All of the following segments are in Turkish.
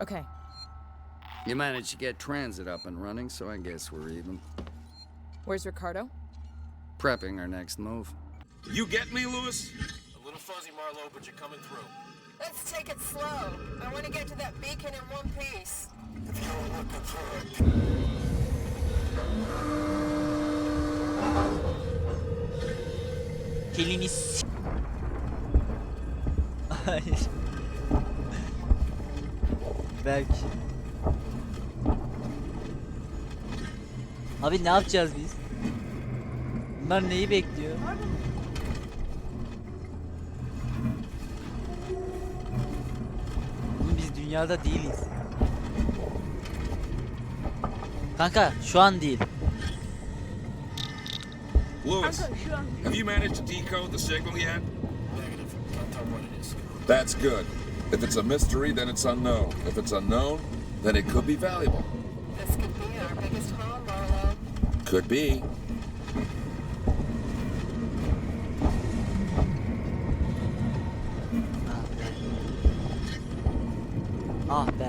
Okay. You managed to get transit up and running, so I guess we're even. Where's Ricardo? Prepping our next move. You get me, Lewis? A little fuzzy, Marlowe, but you're coming through. Let's take it slow. I want to get to that beacon in one piece. If you're looking for a Kelini s- Berk. Abi ne yapacağız biz? Bunlar neyi bekliyor? Oğlum biz dünyada değiliz. Kanka şu an değil. Lewis, have you managed to decode the signal yet? negative. Don't tell what it is. That's good. If it's a mystery, then it's unknown. If it's unknown, then it could be valuable. This could be our biggest haul, Marlowe. Could be. Ah be.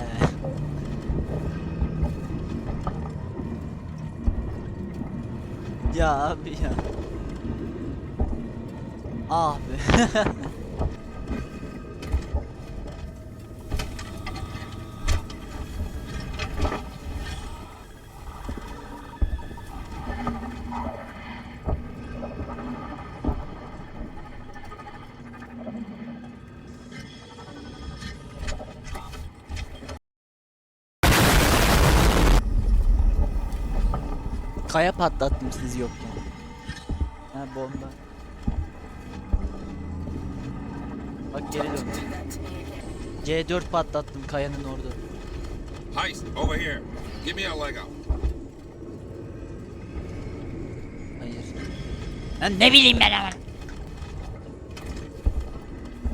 Ya abi ya. Ah be. Patlattım siz yokken. Ha bomba. Bak geri dön. Do that to me again. C4 patlattım kayanın orada. Heist, over here. Give me a leg up. Hayır. Lan ne bileyim ben ama.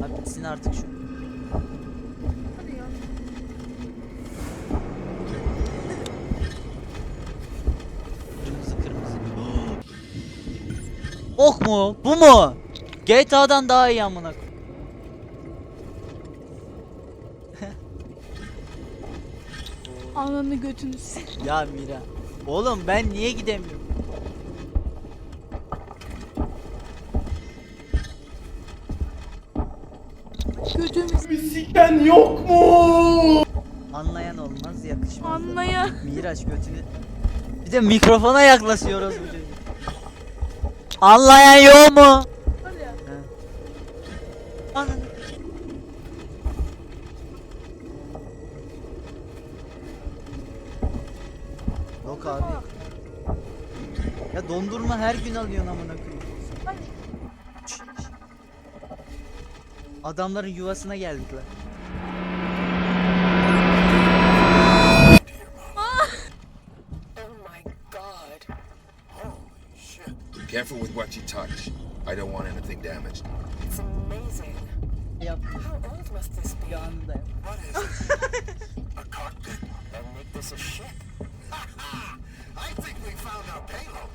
Abi bitsin artık şu. Mu? Bu mu? GTA'dan daha iyi amına. Ananı götünü s- Ya Mira. Oğlum ben niye gidemiyorum? götümüz Anlayan olmaz yakışmaz. da. anlaya. Miraç götünü. Bir de mikrofona yaklaşıyoruz bu çocuk. Anlayan yok mu? Yok abi. Ya dondurma her gün alıyorsun amına koyayım. Adamların yuvasına geldik lan. Careful with what you touch. I don't want anything damaged. It's amazing. Yap. How old must this be? Yanında yap. What is it? a cockpit? And make this a ship? I think we found our payload.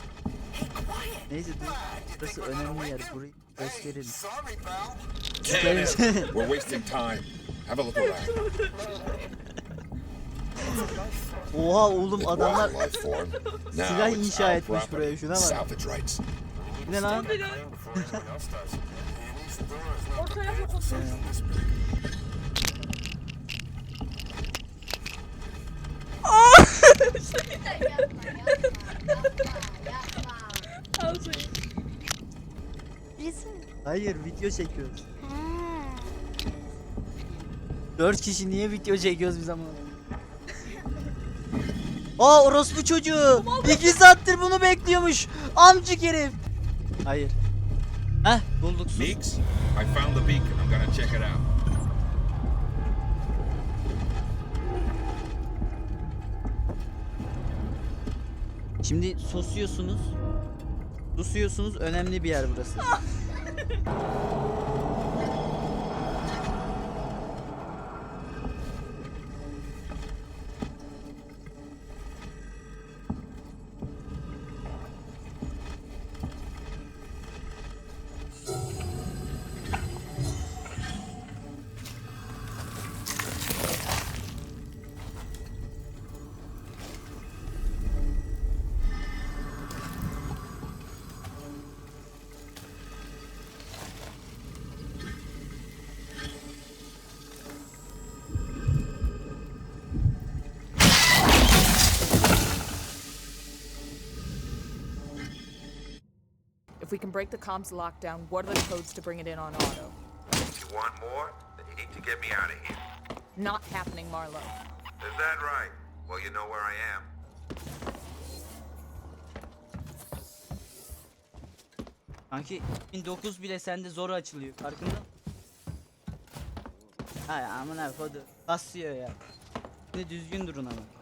Hey, quiet. Neyse dur. Burası önemli yer. Burayı Hey, gösterelim. Ah, sorry, pal. Gösterelim. We're wasting time. Have a look around. Oha oğlum adamlar silah inşa etmiş buraya, şuna bak. Ne lan? Ortaya. Hayır video çekiyoruz. Dört kişi niye video çekiyoruz biz ama? Aa orospu çocuğu. İki saattir bunu bekliyormuş. Amcık herif. Hayır. Heh bulduk sus. Meeks, I found the beacon. I'm gonna check it out. Şimdi susuyorsunuz. Susuyorsunuz önemli bir yer burası. break the comms lockdown, what are the codes to bring it in on auto? You want more? Then you need to get me out of here. Not happening, Marlowe. Is that right? Well, you know where I am. Kanki 2009 bile sende zor açılıyor. Farkında? mısın? Hay amına kodu. Basıyor ya. Ne düzgün durun ama.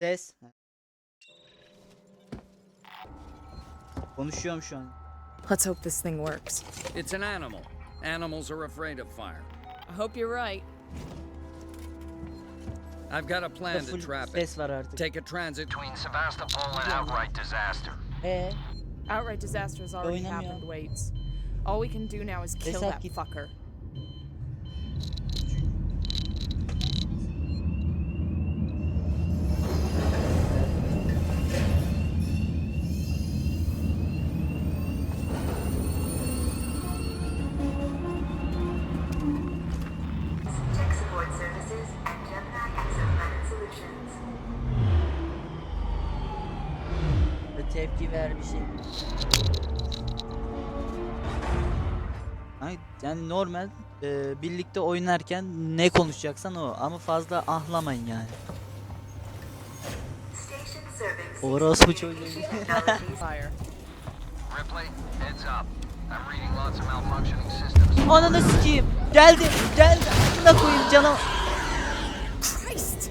Ses. Konuşuyorum şu an. Let's hope this thing works. It's an animal. Animals are afraid of fire. I hope you're right. I've got a plan to trap it. ses var artık. Take a transit. Between Sevastopol and outright disaster. Ee, Outright disaster has already Oynamıyor. happened, Waits. All we can do now is kill Esat that git. fucker. Yani normal e, birlikte oynarken ne konuşacaksan o ama fazla ahlamayın yani. Serving Orospu çocuğu. Ananı sikeyim. Geldi. Geldi. Amına koyayım canım. Christ!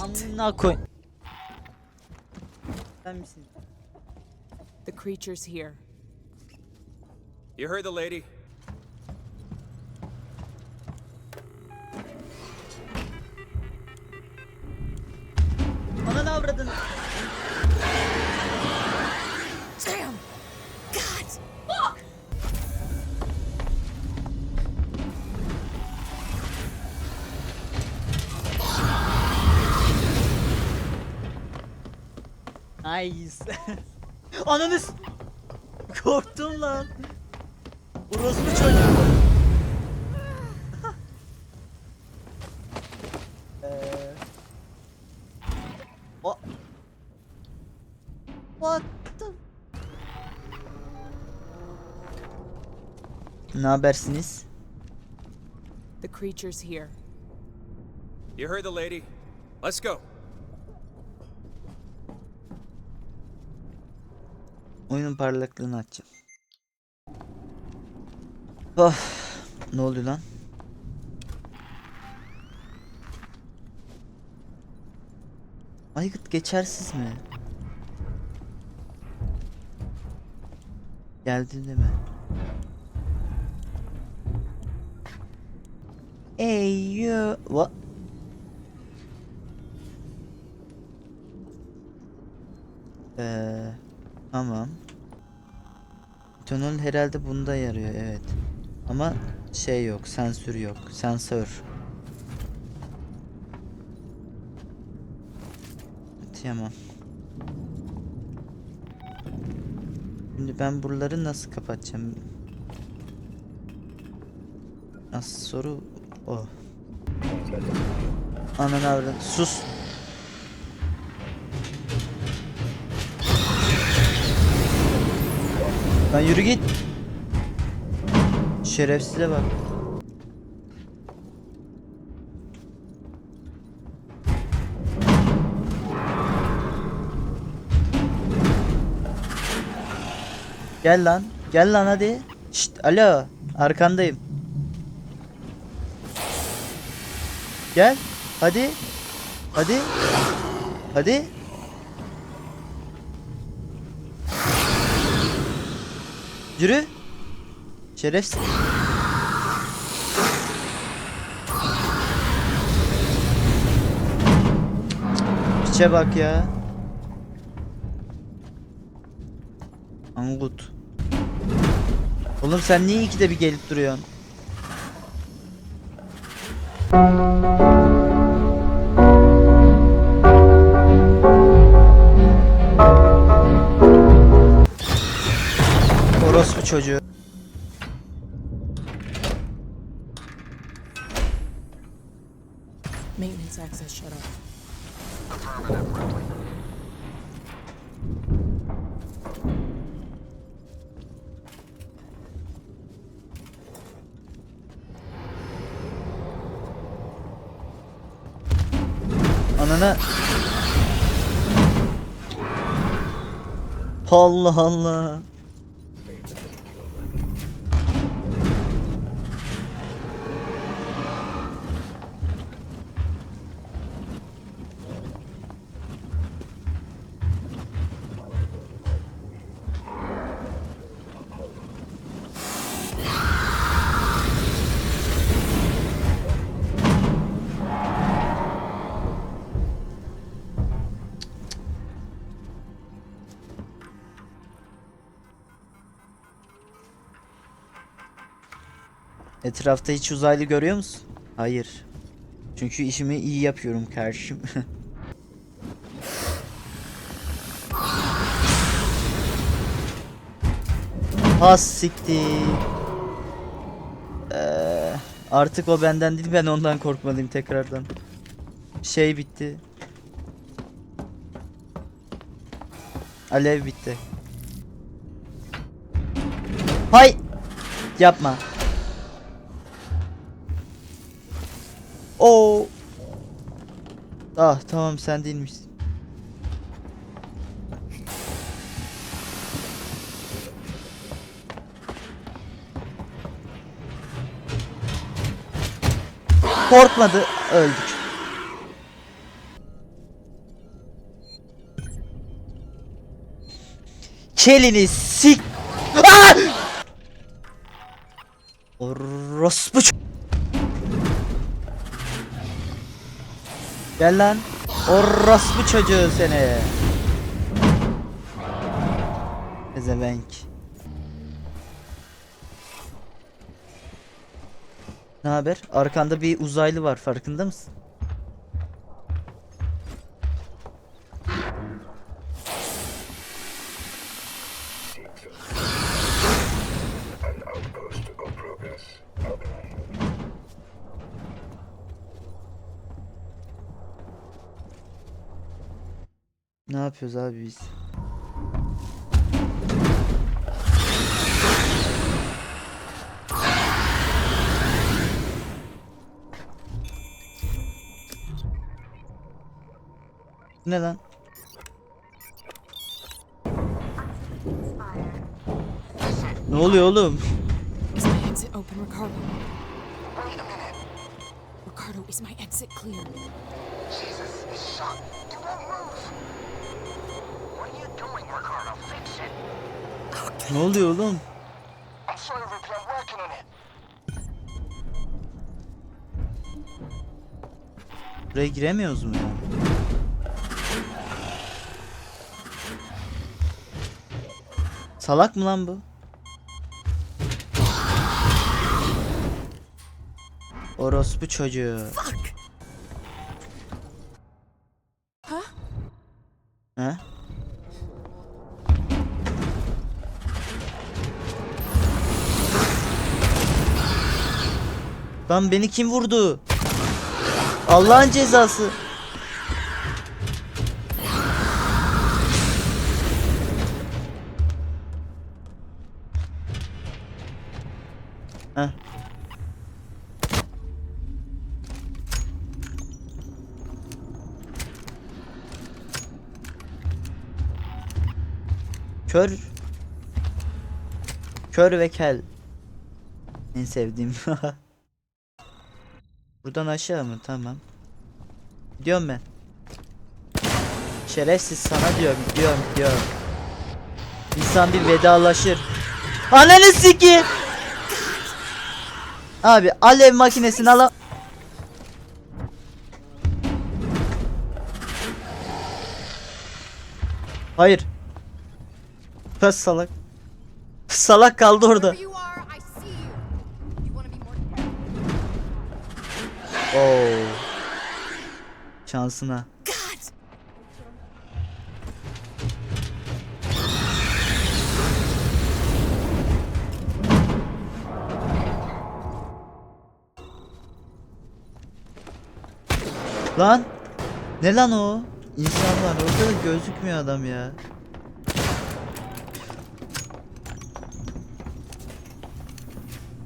Amına koy. Sen misin? The creature's here. You heard the lady? Ananı avradın. Damn! God! Fuck! Nice. Ananı s- Korktum lan. Orospu çocuğu. Ne habersiniz? The creature's here. You heard the lady? Let's go. Oyunun parlaklığını açacağım. Of. Ne oluyor lan? Aygıt geçersiz mi? Geldi değil mi? Hey you. Eee tamam. Tunnel herhalde bunda yarıyor evet. Ama şey yok, sensör yok. Sensör. Tamam. Şimdi ben buraları nasıl kapatacağım? Asıl soru o. Ananı avradım. Sus. Lan yürü git. Şerefsize bak. Gel lan. Gel lan hadi. Şşt alo. Arkandayım. Gel. Hadi. Hadi. Hadi. Yürü. Şerefsiz. Piçe bak ya. Angut. Oğlum sen niye ikide bir gelip duruyorsun? Çocuğu. Maintenance access shut off. Anana. Allah Allah. Etrafta hiç uzaylı görüyor musun? Hayır. Çünkü işimi iyi yapıyorum kardeşim. Has siktir. Ee, artık o benden değil ben ondan korkmalıyım tekrardan. Şey bitti. Alev bitti. Hay! Yapma. Ah tamam sen değilmişsin. Korkmadı öldük. Kelini sik. Gel lan. Orospu çocuğu seni. Ezevenk. Ne haber? Arkanda bir uzaylı var farkında mısın? Yapıyoruz abi biz? Ne lan? Ne oluyor oğlum? Is my exit open, Ricardo? Wait a minute. Ricardo, is my exit clear? Jesus, he's shot. Do not move. Ne oluyor oğlum? Buraya giremiyoruz mu ya? Salak mı lan bu? Orospu çocuğu. Ha? Ha? Lan beni kim vurdu? Allah'ın cezası. Heh. Kör. Kör ve kel. En sevdiğim. Buradan aşağı mı? Tamam. Gidiyorum ben. Şerefsiz sana diyorum, diyorum, diyorum. İnsan bir vedalaşır. Ananı siki. Abi alev makinesini ala. Hayır. Pes salak. Salak kaldı orada. Oo. Şansına. Lan ne lan o? İnsanlar orada da gözükmüyor adam ya.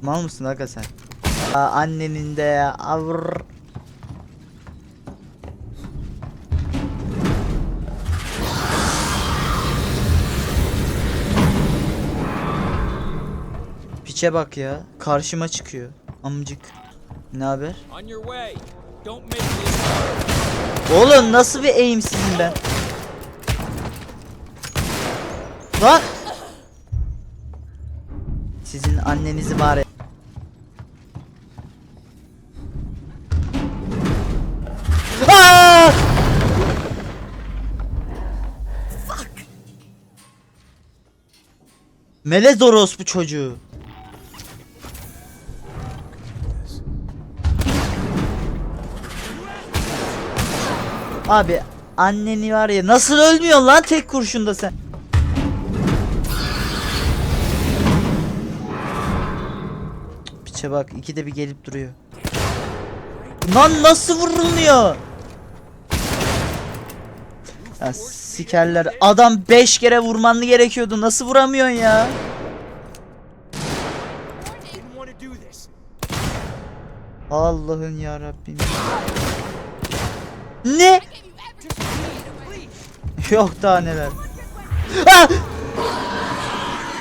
Mal mısın aga sen? Aa, annenin de ya. Avr. Piçe bak ya. Karşıma çıkıyor. Amcık. Ne haber? Oğlum nasıl bir eğimsizim ben? Lan! Sizin annenizi var Melez orospu çocuğu. Abi anneni var ya nasıl ölmüyorsun lan tek kurşunda sen? Piçe bak ikide bir gelip duruyor. Lan nasıl vurulmuyor? Ya sikerler. Adam 5 kere vurmanlı gerekiyordu. Nasıl vuramıyorsun ya? Allah'ın ya Rabbim. Ne? Yok daha neler. Ah!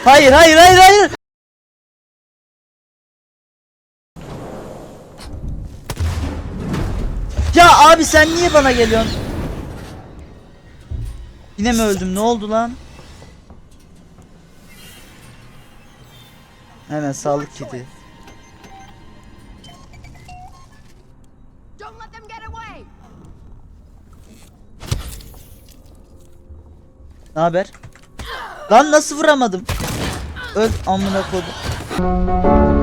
Hayır hayır hayır hayır. Ya abi sen niye bana geliyorsun? Yine mi öldüm? Ne oldu lan? Hemen sağlık kiti. Ne haber? Lan nasıl vuramadım? Öl amına kodum.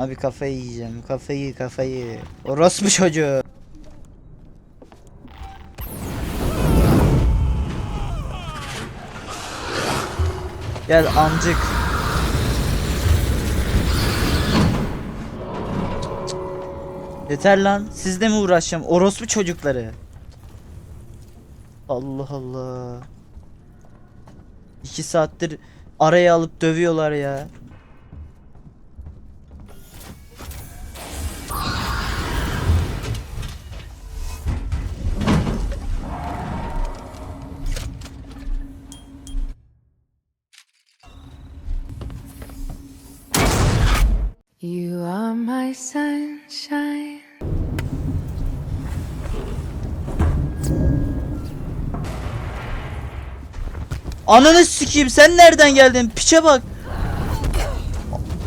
Abi kafayı yiyeceğim. Kafayı kafayı. Orospu çocuğu. Gel amcık. Yeter lan. Sizle mi uğraşacağım? Orospu çocukları. Allah Allah. İki saattir araya alıp dövüyorlar ya. You are my sunshine. Ananı sikeyim sen nereden geldin? Piçe bak.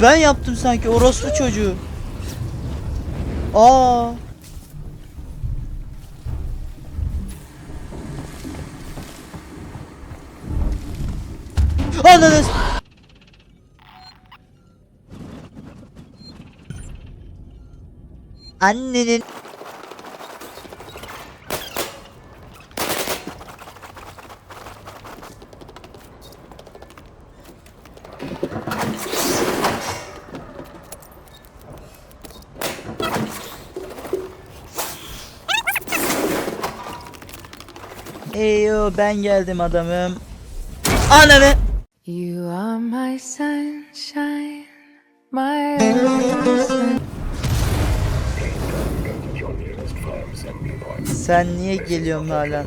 Ben yaptım sanki orospu çocuğu. Aa. Ananı Annenin Eyo ben geldim adamım. Ananı. Sen niye geliyorsun hala?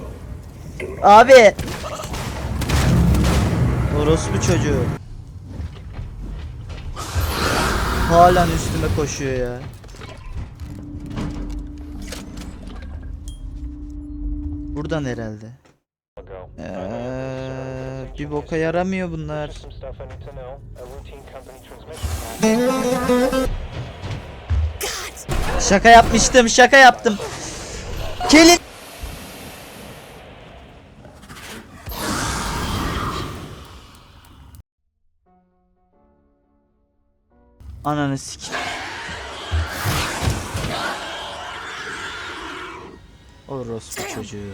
Abi. Orospu çocuğu. Halen üstüme koşuyor ya. Buradan herhalde. Eee, bir boka yaramıyor bunlar. Şaka yapmıştım, şaka yaptım. Kelin Ananı sik. Orospu çocuğu.